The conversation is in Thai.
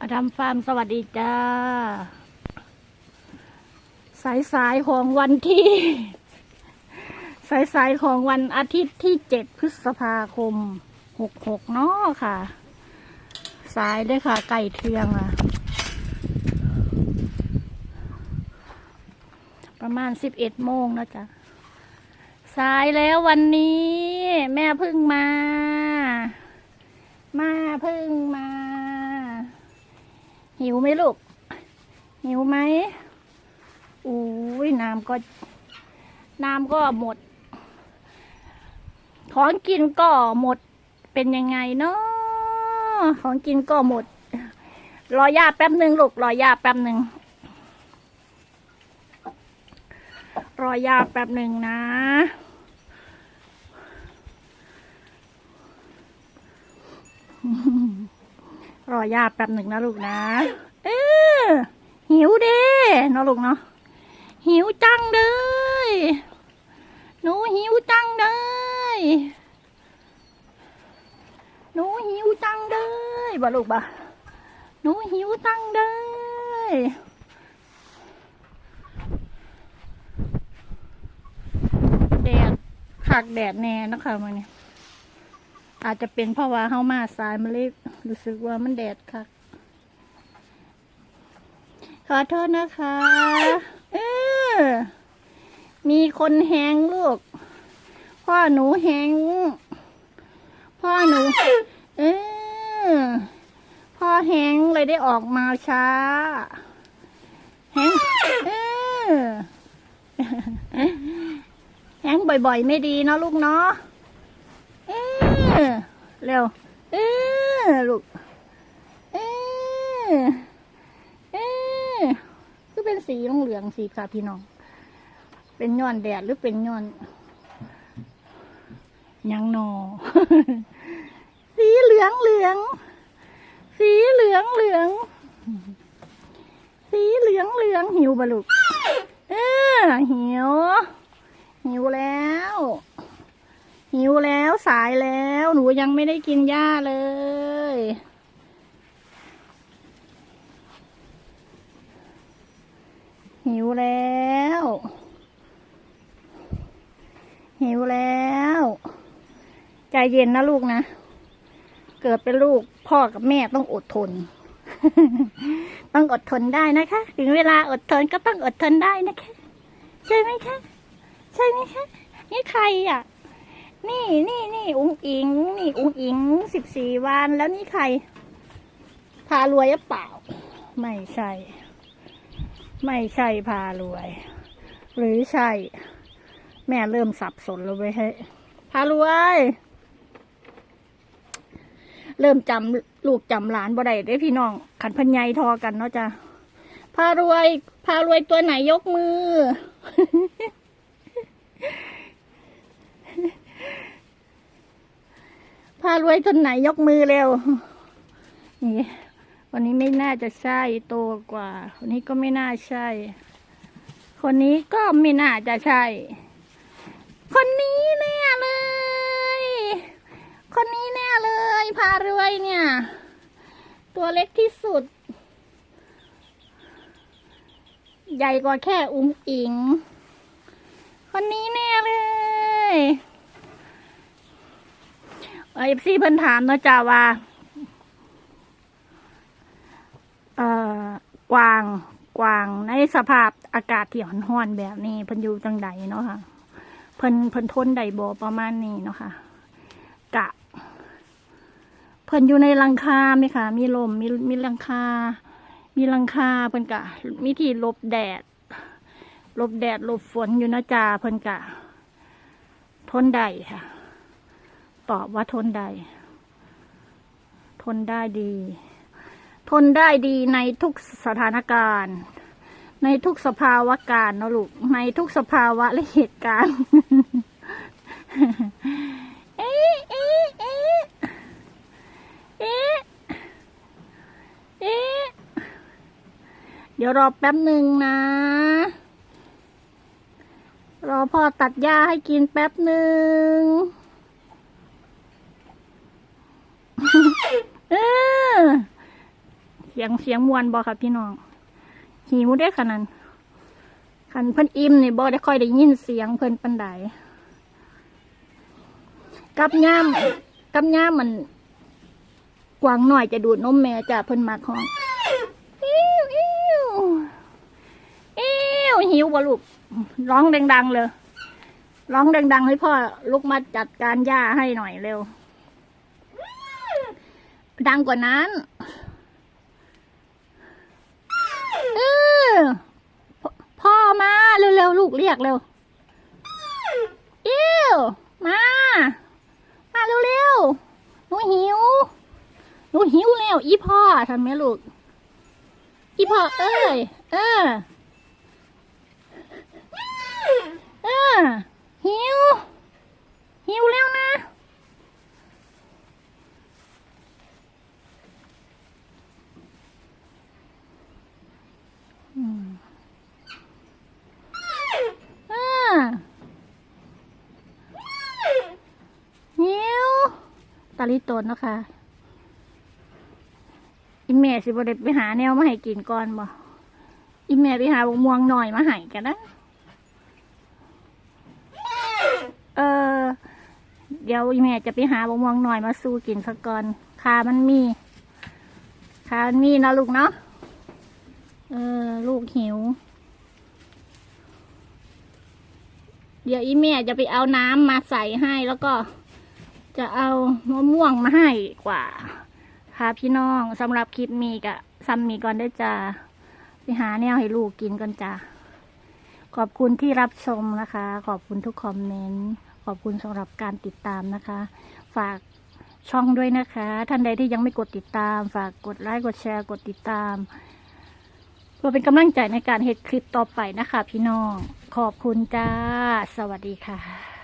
อดัมฟาร์มสวัสดีจ้า สายสายของวันที่ สายสายของวันอาทิตย์ที่เจ็ดพฤษภาคมหกหกเนาะค่ะ สายด้วยค่ะ ไก่เทืองอะ ประมาณสิบเอ็ดโมงนะจ๊ะ สายแล้ววันนี้ แม่พึ่งมา มาพึ่ง หิวไหมลูก หิวไหมอุ้ยน้ำก็ น้ำก็หมด ของกินก็หมด เป็นยังไงเนาะของกินก็หมด รอย่าแป๊บหนึ่งลูก รอย่าแป๊บหนึ่งรอย่าแป๊บหนึ่งนะ รอย่าแป๊บหนึ่งนะลูกนะ เออหิวเด้เนาะลูกเนาะหิวจังเลยหนูหิวจังเลยหนูหิวจังเลยบ่ลูกบ่หนูหิวจังเลยแดดขักแดดแน่นะคะมันเนี่ยอาจจะเป็นเพราะว่าเฮามาสายมันเลย รู้สึกว่ามันแดดคักขอโทษนะคะเออมีคนแหงลูก พ่อหนูแหงพ่อหนูเออพ่อแหงเลยได้ออกมาช้าแหงเออแหงบ่อยๆ ไม่ดีเนาะลูกเนาะเออเร็วเออ ลูก เออเออคือเป็นสีเหลืองสีค่ะพี่น้อง เป็นย้อนแดดหรือเป็นย้อนยังนอ สีเหลืองเหลือง สีเหลืองเหลือง สีเหลืองเหลืองหิวบลูก เออหิว หิวแล้วหิวแล้วสายแล้ว หนูยังไม่ได้กินหญ้าเลย หิวแล้ว หิวแล้ว ใจเย็นนะลูกนะ เกิดเป็นลูกพ่อกับแม่ต้องอดทน ต้องอดทนได้นะคะ ถึงเวลาอดทนก็ต้องอดทนได้นะคะ ใช่ไหมคะ ใช่ไหมคะ นี่ใครอะ นี่นี่นี่อุ้งอิง นี่อุ้งอิงสิบสี่วันแล้วนี่ใคร พารวยหรือเปล่า ไม่ใช่ ไม่ใช่พารวย หรือใช่ แม่เริ่มสับสนแล้วเว้ยเฮ้พารวย เริ่มจำลูกจำหลานบ่ได้ได้พี่น้อง ขันพันใยทอกันเนาะจ้ะพารวย พารวยตัวไหนยกมือารวยตัวไหนยกมือเร็ว นี่ วันนี้ไม่น่าจะใช่โตกว่า คนนี้ก็ไม่น่าใช่ คนนี้ก็ไม่น่าจะใช่ คนนี้แน่เลย คนนี้แน่เลย พารวยเนี่ย ตัวเล็กที่สุด ใหญ่กว่าแค่อุ้งอิง คนนี้แน่เลย เอฟซีเพิ่นถามเนาะจ้าว่าเอ่อกวางกวางในสภาพอากาศที่ร้อนๆแบบนี้เพิ่นอยู่จังใดเนาะค่ะ เพิ่นเพิ่นทนได้บ่ประมาณนี้เนาะค่ะ กะ เพิ่นอยู่ในลังคาไหมคะมีลมมีมีลังคา มีลังคาเพิ่นกะ มีที่หลบแดดหลบแดดหลบฝนอยู่นะจ้าเพิ่นกะ ทนได้ค่ะ ตอบว่าทนได้ ทนได้ดี ทนได้ดีในทุกสถานการณ์ ในทุกสภาวะการนะลูก ในทุกสภาวะและเหตุการณ์เอ๊ะเอ๊ะเอ๊ะเอ๊ะเอ๊ะเดี๋ยวรอแป๊บหนึ่งนะรอพ่อตัดหญ้าให้กินแป๊บหนึ่ง เออ สีสียงเสียงมวนบอค่ะพี่น้องหิวได้ขนาดคันเพิ่นอิ่มนี่บอได้ค่อยได้ยินเสียงเพิ่นปันใดกับย่ามกับย่ามมันกวางหน่อยจะดูดนมแม่จ้ะเพิ่นมาของอิ้วอิ้วอิ้วหิวบ่ลูกร้องดังๆเลยร้องดัง ๆ ให้พ่อลุกมาจัดการหญ้าให้หน่อยเร็ว ดังกว่านั้น เออ พพ่อมาเร็วๆลูกเรียกเร็วอิ้วมา มาเร็วๆหนูหิวหนูหิวแล้วอีพ่อทำไหมลูก อีพ่อเอ้ย เออ เออ หิว หิวแล้วนะ อืมอ่าหิวตา ลิตนเนาะคะอีแม่สิบเด็ไปหาแนวมาให้กินก่อนบ่อีแม่ไปหาบกม่วงหน่อยมาให้กันนะเออ เดี๋ยวอีแม่จะไปหาบกม่วงหน่อยมาสู้กินสักก่อนคามันมีคามันมีนะลูกเนาะเออ ลูกหิว เดี๋ยวอีแม่จะไปเอาน้ำมาใส่ให้แล้วก็ จะเอามะม่วงมาให้กว่า ค่ะพี่น้องสำหรับคลิปมีกะซัมมีก่อนได้จ้าไปหาแนวให้ลูกกินกันจ้าขอบคุณที่รับชมนะคะ ขอบคุณทุกคอมเมนต์ ขอบคุณสำหรับการติดตามนะคะ ฝากช่องด้วยนะคะ ท่านใดที่ยังไม่กดติดตาม ฝากกดไลค์กดแชร์กดติดตามเพื่อเป็นกำลังใจในการเฮ็ดคลิปต่อไปนะคะ พี่น้อง ขอบคุณจ้า สวัสดีค่ะ